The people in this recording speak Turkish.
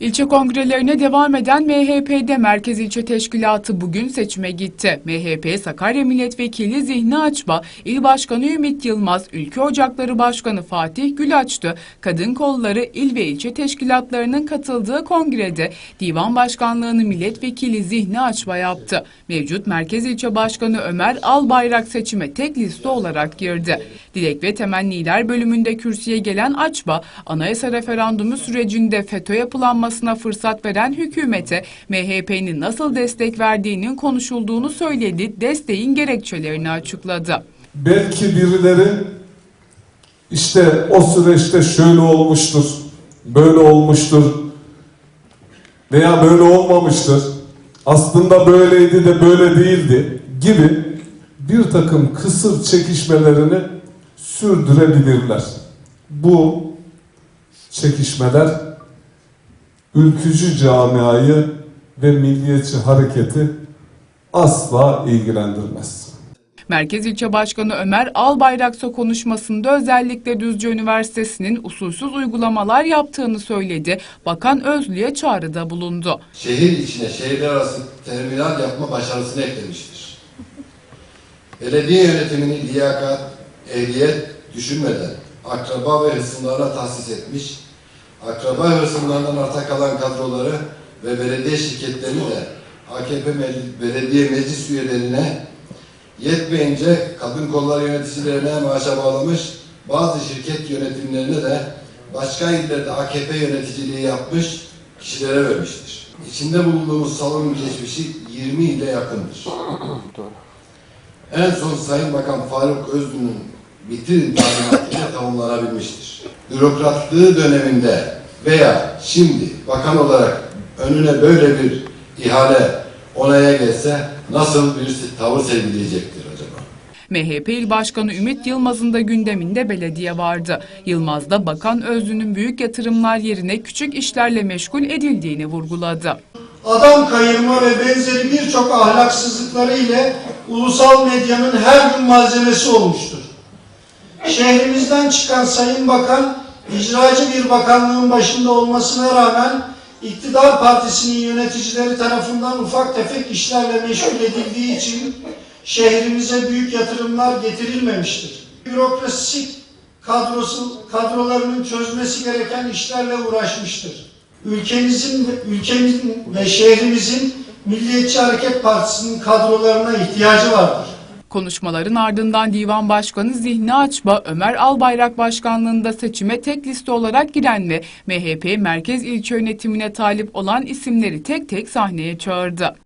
İlçe kongrelerine devam eden MHP'de Merkez İlçe Teşkilatı bugün seçime gitti. MHP Sakarya Milletvekili Zihni Açba, İl Başkanı Ümit Yılmaz, Ülke Ocakları Başkanı Fatih Gülaç'tı. Kadın kolları il ve ilçe teşkilatlarının katıldığı kongrede Divan Başkanlığını Milletvekili Zihni Açba yaptı. Mevcut Merkez İlçe Başkanı Ömer Albayrak seçime tek liste olarak girdi. Dilek ve Temenniler bölümünde kürsüye gelen Açba, anayasa referandumu sürecinde FETÖ yapılanmasına fırsat veren hükümete MHP'nin nasıl destek verdiğinin konuşulduğunu söyledi, desteğin gerekçelerini açıkladı. Belki birileri işte o süreçte şöyle olmuştur, böyle olmuştur veya böyle olmamıştır. Aslında böyleydi de böyle değildi gibi bir takım kısır çekişmelerini sürdürebilirler. Bu çekişmeler ülkücü camiayı ve milliyetçi hareketi asla ilgilendirmez. Merkez İlçe Başkanı Ömer Albayraksa konuşmasında özellikle Düzce Üniversitesi'nin usulsüz uygulamalar yaptığını söyledi. Bakan Özlü'ye çağrıda bulundu. şehir içine şehirler arası terminal yapma başarısını eklemiştir. Belediye yönetimini liyakat, ehliyet düşünmeden akraba ve hısımlarına tahsis etmiş, akraba hırsımlarından arta kalan kadroları ve belediye şirketlerini de AKP belediye meclis üyelerine yetmeyince kadın kolları yöneticilerine maaşa bağlamış, bazı şirket yönetimlerine de başka illerde AKP yöneticiliği yapmış kişilere vermiştir. İçinde bulunduğumuz salonun geçmişi 20 ile yakındır. En son Sayın Bakan Faruk Özlü'nün bitirin talimatıyla tamamlanabilmiştir. Bürokratlığı döneminde veya şimdi bakan olarak önüne böyle bir ihale onaya gelse nasıl bir tavır sergileyecektir acaba? MHP İl Başkanı Ümit Yılmaz'ın da gündeminde belediye vardı. Yılmaz da Bakan Özlü'nün büyük yatırımlar yerine küçük işlerle meşgul edildiğini vurguladı. adam kayırma ve benzeri birçok ahlaksızlıkları ile ulusal medyanın her gün malzemesi olmuştur. Şehrimizden çıkan Sayın Bakan, icracı bir bakanlığın başında olmasına rağmen iktidar partisinin yöneticileri tarafından ufak tefek işlerle meşgul edildiği için şehrimize büyük yatırımlar getirilmemiştir. Bürokrasi kadrosu, kadrolarının çözmesi gereken işlerle uğraşmıştır ülkemizin ülkemizin ve şehrimizin Milliyetçi Hareket Partisi'nin kadrolarına ihtiyacı vardır. Konuşmaların ardından Divan Başkanı Zihni Açba, Ömer Albayrak Başkanlığında seçime tek liste olarak giren ve MHP Merkez İlçe Yönetimine talip olan isimleri tek tek sahneye çağırdı.